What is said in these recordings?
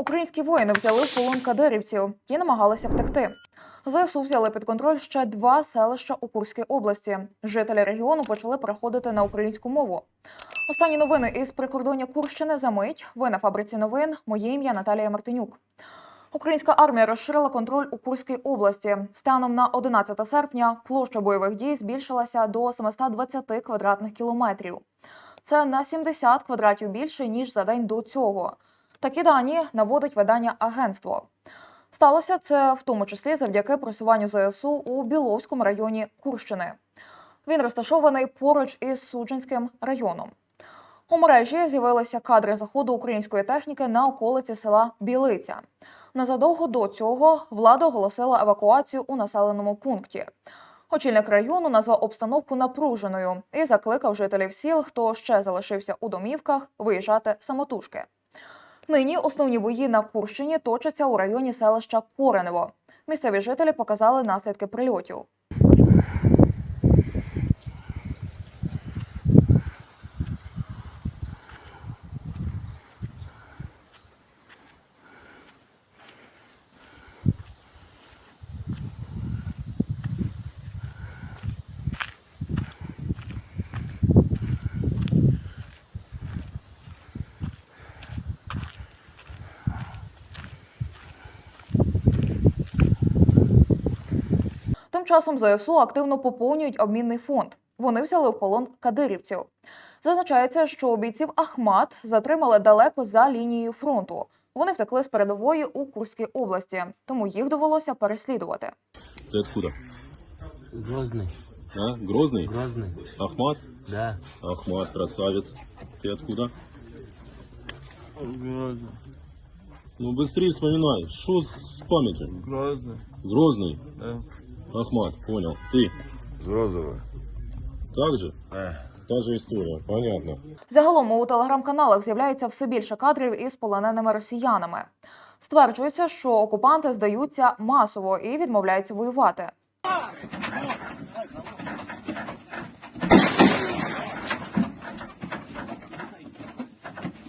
Українські воїни взяли в полон кадирівців. Ті намагалися втекти. ЗСУ взяли під контроль ще два селища у Курській області. Жителі регіону почали переходити на українську мову. Останні новини із прикордоння Курщини за мить. Ви на фабриці новин. Моє ім'я Наталія Мартинюк. Українська армія розширила контроль у Курській області. Станом на 11 серпня площа бойових дій збільшилася до 720 квадратних кілометрів. Це на 70 квадратів більше ніж за день до цього. Такі дані наводить видання агентство. Сталося це в тому числі завдяки просуванню ЗСУ у Біловському районі Курщини. Він розташований поруч із Суджинським районом. У мережі з'явилися кадри заходу української техніки на околиці села Білиця. Незадовго до цього влада оголосила евакуацію у населеному пункті. Очільник району назвав обстановку напруженою і закликав жителів сіл, хто ще залишився у домівках, виїжджати самотужки. Нині основні бої на Курщині точаться у районі селища Коренево. Місцеві жителі показали наслідки прильотів. часом ЗСУ активно поповнюють обмінний фонд. Вони взяли в полон кадирівців. Зазначається, що бійців Ахмат затримали далеко за лінією фронту. Вони втекли з передової у Курській області, тому їх довелося переслідувати. Ты откуда? Грозный, А? Грозный? Грозный, Ахмат? да. Ахмат, красавец. Ты откуда? Грозный, Ну быстрее вспоминай. Что с памятью? Грозный, Грозный? да. Ахмат, понял. Ты? Розове. Так же? Е. Та же история, понятно. Загалом у телеграм-каналах з'являється все більше кадрів із полоненими росіянами. Стверджується, що окупанти здаються масово і відмовляються воювати.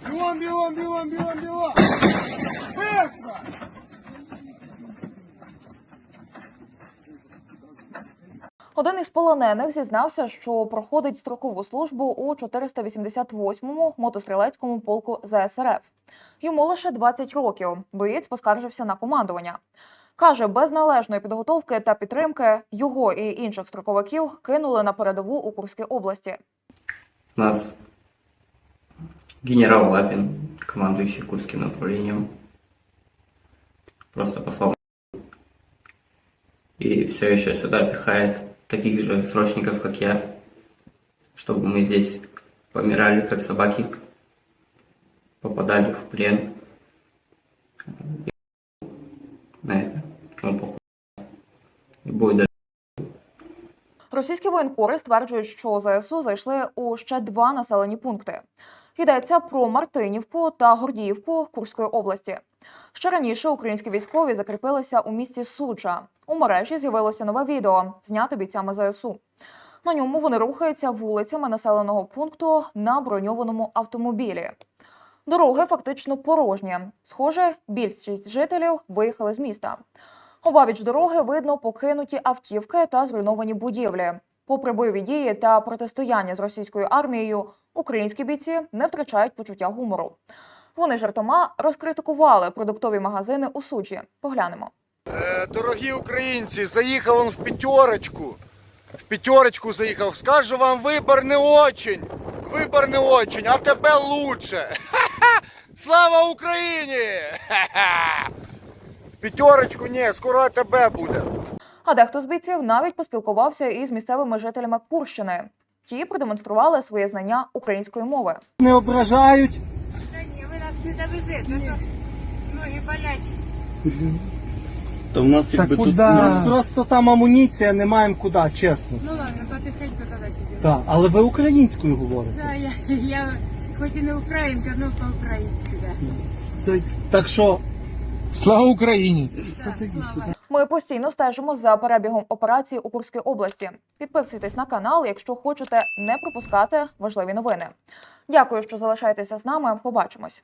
Бегом, бегом, бегом, бегом, бегом! Один із полонених зізнався, що проходить строкову службу у 488-му мотострілецькому полку ЗСРФ. Йому лише 20 років. Боєць поскаржився на командування. Каже, без належної підготовки та підтримки його і інших строковиків кинули на передову у Курській області. нас генерал Лапин, командующий Курским направлением, просто послал и все еще сюда пихает таких же срочников, как я, чтобы мы здесь помирали, как собаки, попадали в плен. И на это. Ну, похуй. И будет даже Російські воєнкори стверджують, що ЗСУ зайшли у ще два населені пункти. Йдеться про Мартинівку та Гордіївку Курської області. Ще раніше українські військові закріпилися у місті Суча. У мережі з'явилося нове відео, знято бійцями ЗСУ. На ньому вони рухаються вулицями населеного пункту на броньованому автомобілі. Дороги фактично порожні. Схоже, більшість жителів виїхали з міста. Обабіч дороги видно покинуті автівки та зруйновані будівлі. Попри бойові дії та протистояння з російською армією, українські бійці не втрачають почуття гумору. Вони жартома розкритикували продуктові магазини у Сучі. Поглянемо. Е, Дорогі українці, заїхав он в п'ятерочку. В п'ятерочку заїхав. Скажу вам, вибор не очень. Вибор не очень, а тебе лучше. Слава Україні! П'ятерочку ні, скоро тебе буде. А дехто з бійців навіть поспілкувався із місцевими жителями Курщини. Ті продемонстрували своє знання української мови. не ображають. Та ні, ви нас не довезете, то ноги болять. То у нас Та куди? Нас просто там амуніція, не маємо куди, чесно. Ну ладно, потихеньку тоді підемо. Так, але ви українською говорите. Да, я, я хоч і не українка, але по-українськи, да. Це так що. Слава Україні! Так, слава. Ми постійно стежимо за перебігом операції у Курській області. Підписуйтесь на канал, якщо хочете не пропускати важливі новини. Дякую, що залишаєтеся з нами. Побачимось.